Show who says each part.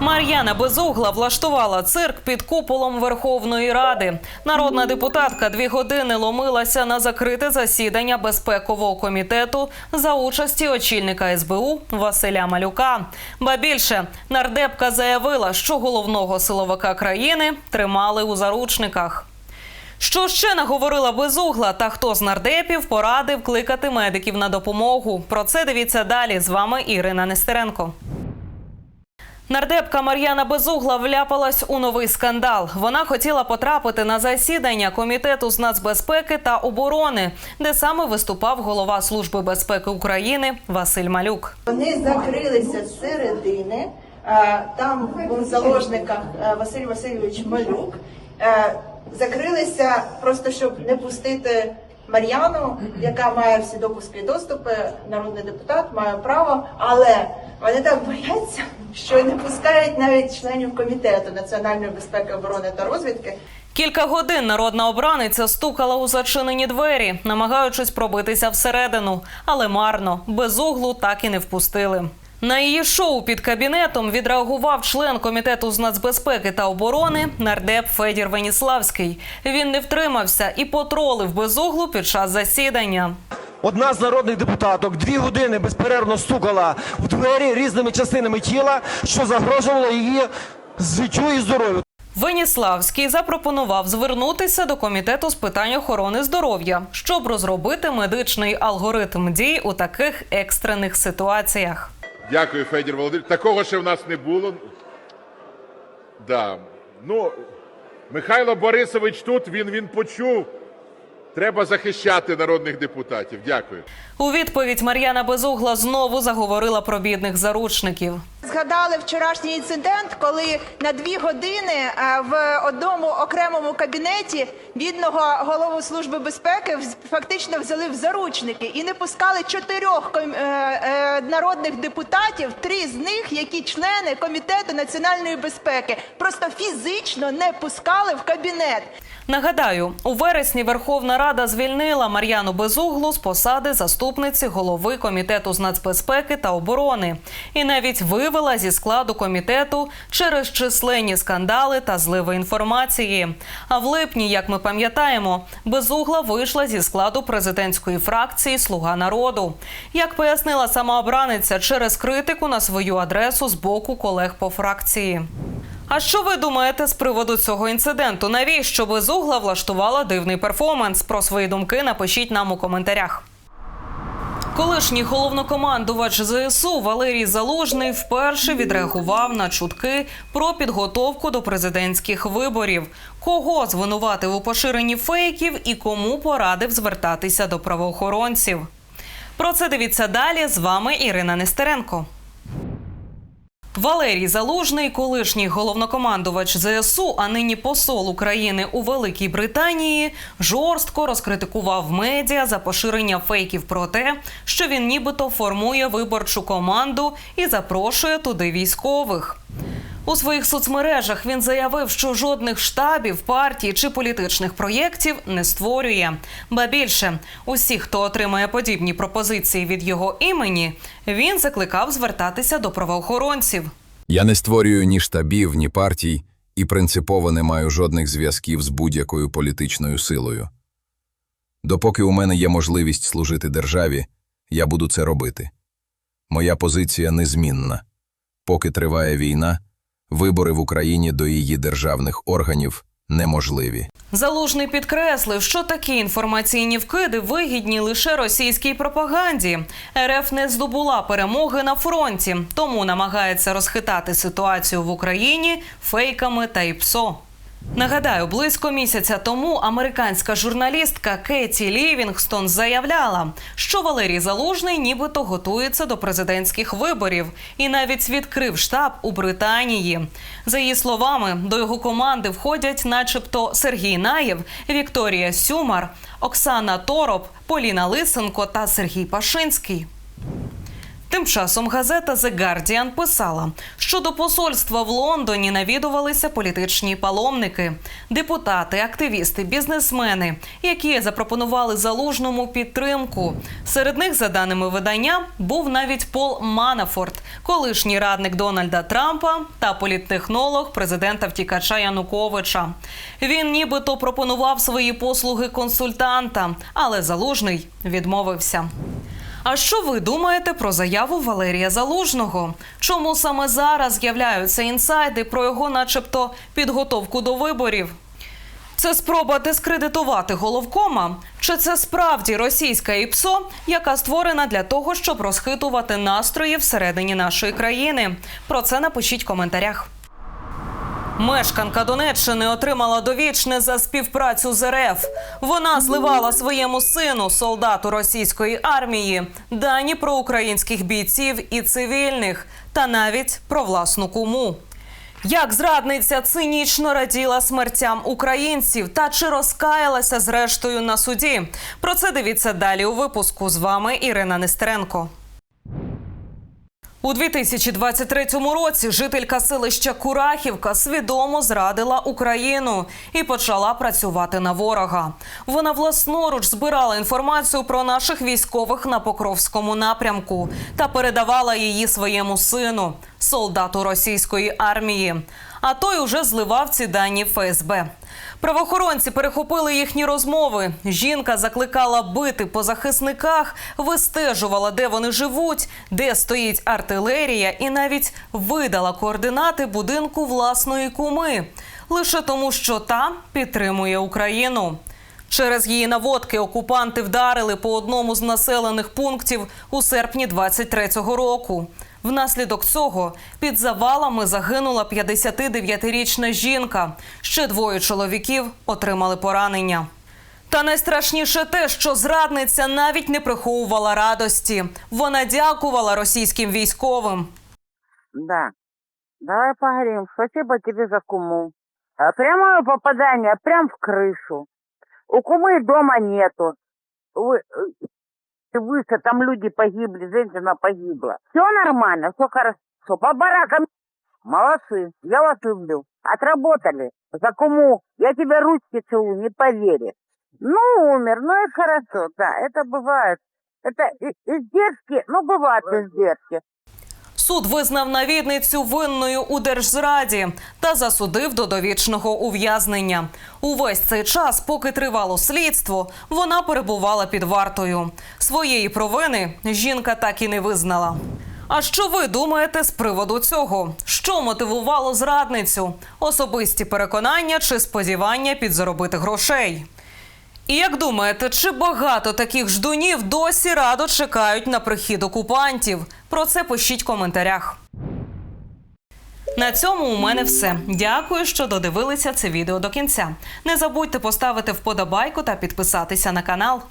Speaker 1: Мар'яна Безугла влаштувала цирк під куполом Верховної Ради. Народна депутатка дві години ломилася на закрите засідання безпекового комітету за участі очільника СБУ Василя Малюка. Ба більше нардепка заявила, що головного силовика країни тримали у заручниках. Що ще наговорила безугла, та хто з нардепів порадив кликати медиків на допомогу? Про це дивіться далі. З вами Ірина Нестеренко. Нардепка Мар'яна Безугла вляпалась у новий скандал. Вона хотіла потрапити на засідання комітету з нацбезпеки та оборони, де саме виступав голова Служби безпеки України Василь Малюк.
Speaker 2: Вони закрилися з середини. Е, Там був заложниках е, Василь Васильович Малюк. Е, Закрилися просто щоб не пустити Мар'яну, яка має всі допуски і доступи. Народний депутат має право, але вони так бояться, що не пускають навіть членів комітету національної безпеки, оборони та розвідки.
Speaker 1: Кілька годин народна обраниця стукала у зачинені двері, намагаючись пробитися всередину, але марно безуглу так і не впустили. На її шоу під кабінетом відреагував член комітету з нацбезпеки та оборони нардеп Федір Веніславський. Він не втримався і потролив безуглу під час засідання.
Speaker 3: Одна з народних депутаток дві години безперервно стукала в двері різними частинами тіла, що загрожувало її життю і здоров'ю.
Speaker 1: Веніславський запропонував звернутися до комітету з питань охорони здоров'я, щоб розробити медичний алгоритм дій у таких екстрених ситуаціях.
Speaker 4: Дякую, Федір Володимирович. Такого ще в нас не було. Да. Ну, Михайло Борисович тут, він, він почув. Треба захищати народних депутатів. Дякую.
Speaker 1: У відповідь Мар'яна Безугла знову заговорила про бідних заручників.
Speaker 2: Згадали вчорашній інцидент, коли на дві години е, в одному окремому кабінеті бідного голову служби безпеки фактично взяли в заручники і не пускали чотирьох е, е, народних депутатів, три з них, які члени комітету національної безпеки, просто фізично не пускали в кабінет.
Speaker 1: Нагадаю, у вересні Верховна Рада звільнила Мар'яну Безуглу з посади заступниці голови комітету з нацбезпеки та оборони і навіть вивела зі складу комітету через численні скандали та зливи інформації. А в липні, як ми пам'ятаємо, Безугла вийшла зі складу президентської фракції Слуга народу. Як пояснила сама обраниця через критику на свою адресу з боку колег по фракції. А що ви думаєте з приводу цього інциденту? Навіщо безугла влаштувала дивний перформанс? Про свої думки напишіть нам у коментарях. Колишній головнокомандувач ЗСУ Валерій Залужний вперше відреагував на чутки про підготовку до президентських виборів. Кого звинуватив у поширенні фейків і кому порадив звертатися до правоохоронців? Про це дивіться далі. З вами Ірина Нестеренко. Валерій Залужний, колишній головнокомандувач ЗСУ, а нині посол України у Великій Британії, жорстко розкритикував медіа за поширення фейків про те, що він нібито формує виборчу команду і запрошує туди військових. У своїх соцмережах він заявив, що жодних штабів, партій чи політичних проєктів не створює. Ба більше, усі, хто отримає подібні пропозиції від його імені, він закликав звертатися до правоохоронців.
Speaker 5: Я не створюю ні штабів, ні партій і принципово не маю жодних зв'язків з будь-якою політичною силою. Допоки у мене є можливість служити державі, я буду це робити. Моя позиція незмінна. Поки триває війна, вибори в Україні до її державних органів неможливі.
Speaker 1: Залужний підкреслив, що такі інформаційні вкиди вигідні лише російській пропаганді. РФ не здобула перемоги на фронті, тому намагається розхитати ситуацію в Україні фейками та ІПСО. Нагадаю, близько місяця тому американська журналістка Кеті Лівінгстон заявляла, що Валерій Залужний нібито готується до президентських виборів і навіть відкрив штаб у Британії. За її словами, до його команди входять, начебто, Сергій Наєв, Вікторія Сюмар, Оксана Тороп, Поліна Лисенко та Сергій Пашинський. Тим часом газета The Guardian писала, що до посольства в Лондоні навідувалися політичні паломники, депутати, активісти, бізнесмени, які запропонували залужному підтримку. Серед них, за даними видання, був навіть Пол Манафорт, колишній радник Дональда Трампа та політтехнолог президента втікача Януковича. Він нібито пропонував свої послуги консультанта, але залужний відмовився. А що ви думаєте про заяву Валерія Залужного? Чому саме зараз з'являються інсайди про його, начебто, підготовку до виборів? Це спроба дискредитувати головкома? Чи це справді російська ІПСО, яка створена для того, щоб розхитувати настрої всередині нашої країни? Про це напишіть в коментарях. Мешканка Донеччини отримала довічне за співпрацю з РФ. Вона зливала своєму сину, солдату російської армії, дані про українських бійців і цивільних, та навіть про власну куму. Як зрадниця цинічно раділа смертям українців та чи розкаялася зрештою на суді? Про це дивіться далі у випуску. З вами Ірина Нестеренко. У 2023 році жителька селища Курахівка свідомо зрадила Україну і почала працювати на ворога. Вона власноруч збирала інформацію про наших військових на Покровському напрямку та передавала її своєму сину, солдату російської армії. А той уже зливав ці дані ФСБ. Правоохоронці перехопили їхні розмови. Жінка закликала бити по захисниках, вистежувала, де вони живуть, де стоїть артилерія, і навіть видала координати будинку власної куми, лише тому, що та підтримує Україну. Через її наводки окупанти вдарили по одному з населених пунктів у серпні 23-го року. Внаслідок цього під завалами загинула 59-річна жінка. Ще двоє чоловіків отримали поранення. Та найстрашніше те, що зрадниця навіть не приховувала радості. Вона дякувала російським військовим.
Speaker 6: Да. Давай поговорим. Спасибо тебе за куму. А, Прямое попадание прям в крышу. У кумы дома нету. Вы, э, выше там люди погибли, женщина погибла. Все нормально, все хорошо. По баракам молодцы. Я вас люблю. Отработали. За куму. Я тебе ручки целую, не поверишь. Ну, умер, ну и хорошо, да, это бывает. Это издержки, ну, бывают издержки.
Speaker 1: Суд визнав навідницю винною у держзраді та засудив до довічного ув'язнення. Увесь цей час, поки тривало слідство, вона перебувала під вартою. Своєї провини жінка так і не визнала. А що ви думаєте з приводу цього? Що мотивувало зрадницю? Особисті переконання чи сподівання підзаробити грошей? І як думаєте, чи багато таких ждунів досі радо чекають на прихід окупантів? Про це пишіть в коментарях. На цьому у мене все. Дякую, що додивилися це відео до кінця. Не забудьте поставити вподобайку та підписатися на канал.